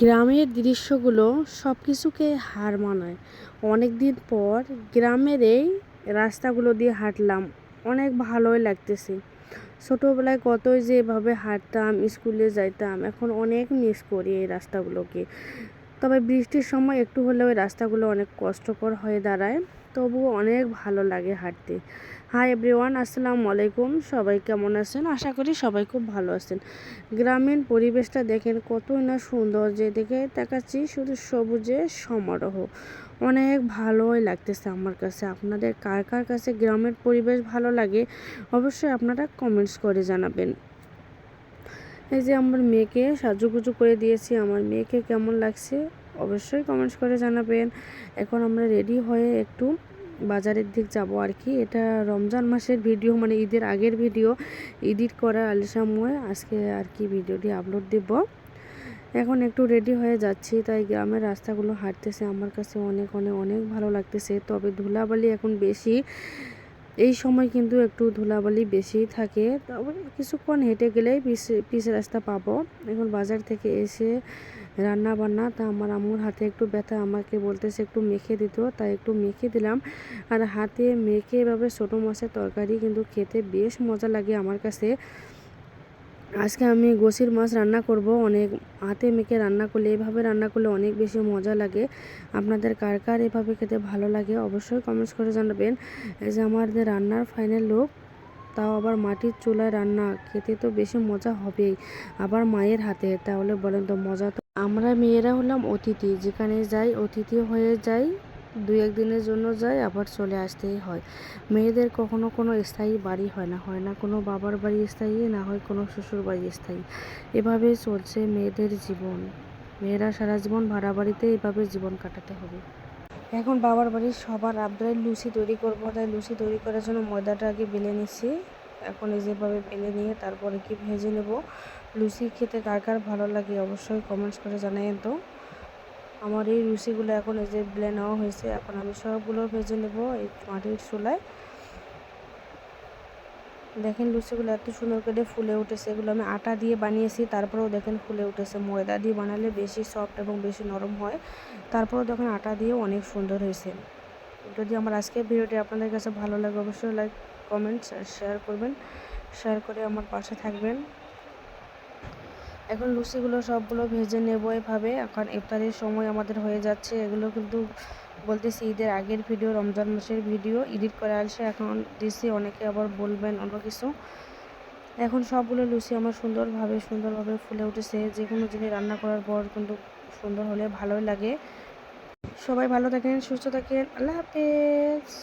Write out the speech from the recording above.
গ্রামের দৃশ্যগুলো সব কিছুকে হার মানায়। অনেক দিন পর গ্রামের এই রাস্তাগুলো দিয়ে হাঁটলাম, অনেক ভালোই লাগতেছে। ছোটোবেলায় কতই যে এভাবে হাঁটতাম, স্কুলে যাইতাম, এখন অনেক মিস করি এই রাস্তাগুলোকে। তবে বৃষ্টির সময় একটু হলেও রাস্তাগুলো অনেক কষ্টকর হয়ে দাঁড়ায়। তবুও অনেক ভালো লাগে হাঁটতে। হাই এভরিওয়ান, আসসালামু আলাইকুম। সবাই কেমন আছেন? আশা করি সবাই খুব ভালো আছেন। গ্রামীণ পরিবেশটা দেখেন কতই না সুন্দর। যেদিকে তাকাচ্ছি শুধু সবুজে সমারোহ। অনেক ভালোই লাগতেছে আমার কাছে। আপনাদের কার কার কাছে গ্রামের পরিবেশ ভালো লাগে? অবশ্যই আপনারা কমেন্টস করে জানাবেন। এই যে আমার মেয়েকে সাজুগুজু করে দিয়েছি, আমার মেয়েকে কেমন লাগছে অবশ্যই কমেন্টস করে জানাবেন। এখন আমরা রেডি হয়ে একটু বাজারের দিক যাব আর কি। এটা রমজান মাসের ভিডিও মানে ঈদের আগের ভিডিও এডিট করা আলিসাময় আজকে আর কি ভিডিওটি আপলোড দেব। এখন একটু রেডি হয়ে যাচ্ছি, তাই গ্রামের রাস্তাগুলো হাঁটতেছে। আমার কাছে অনেক অনেক অনেক ভালো লাগতেছে। তবে ধুলাবালি এখন বেশি। এই সময় কিন্তু একটু ধুলাবালি বেশি থাকে। তবে কিছুক্ষণ হেঁটে গেলেই পিস পিস রাস্তা পাবো। এখন বাজার থেকে এসে রান্না বান্না তা আমার আম্মুর হাতে একটু ব্যথা, আমাকে বলতেছে একটু মেখে দিত, তাই একটু মেখে দিলাম। আর হাতে মেখে এভাবে ছোটো মাছের তরকারি কিন্তু খেতে বেশ মজা লাগে আমার কাছে। আজকে আমি গোসির মাছ রান্না করব। অনেক হাতে মেখে রান্না করলে, এভাবে রান্না করলে অনেক বেশি মজা লাগে। আপনাদের কার কার এভাবে খেতে ভালো লাগে অবশ্যই কমেন্টস করে জানাবেন। এই যে আমাদের রান্নার ফাইনাল লুক তাও আবার মাটির চুলায় রান্না, খেতে তো বেশি মজা হবেই। আবার মায়ের হাতে, তাহলে বলেন তো মজা তো। আমরা মেয়েরা হলাম অতিথি, যেখানে যাই অতিথি হয়ে যাই। দুই একদিনের জন্য যায়, আবার চলে আসতেই হয়। মেয়েদের কখনো কোনো স্থায়ী বাড়ি হয় না হয় না কোনো বাবার বাড়ি স্থায়ী, না হয় কোনো শ্বশুর বাড়ি স্থায়ী। এভাবেই চলছে মেয়েদের জীবন। মেয়েরা সারা জীবন ভাড়া বাড়িতে এভাবে জীবন কাটাতে হবে। এখন বাবার বাড়ির সবার আবদারে লুচি তৈরি করব, তাই লুচি তৈরি করার জন্য ময়দাটা আগে বেলে নিচ্ছি। এখন এই যেভাবে বেলে নিয়ে তারপরে কি ভেজে নেব, লুচি খেতে কার কার ভালো লাগে অবশ্যই কমেন্টস করে জানাইন তো। আমার এই লুচিগুলো এখন এই যে ব্লে নেওয়া হয়েছে, এখন আমি সবগুলো ভেজে নেব এই মাটির চুলায়। দেখেন লুচিগুলো এত সুন্দর করে ফুলে উঠেছে, এগুলো আমি আটা দিয়ে বানিয়েছি, তারপরেও দেখেন ফুলে উঠেছে। ময়দা দিয়ে বানালে বেশি সফট এবং বেশি নরম হয়। তারপরেও দেখেন আটা দিয়ে অনেক সুন্দর হয়েছে। যদি আমার আজকের ভিডিওটি আপনাদের কাছে ভালো লাগে, অবশ্যই লাইক কমেন্টস আর শেয়ার করবেন। শেয়ার করে আমার পাশে থাকবেন। এখন লুচিগুলো সবগুলো ভেজে নেব এভাবে। এখন ইফতারের সময় আমাদের হয়ে যাচ্ছে। এগুলো কিন্তু বলতেছি ঈদের আগের ভিডিও, রমজান মাসের ভিডিও। এডিট করে আসছে এখন দিছি, অনেকে আবার বলবেন অন্য কিছু। এখন সবগুলো লুচি আমার সুন্দরভাবে সুন্দরভাবে ফুলে উঠেছে। যে কোনো জিনিস রান্না করার পর কিন্তু সুন্দর হলে ভালোই লাগে। সবাই ভালো থাকেন, সুস্থ থাকেন। আল্লাহ হাফেজ।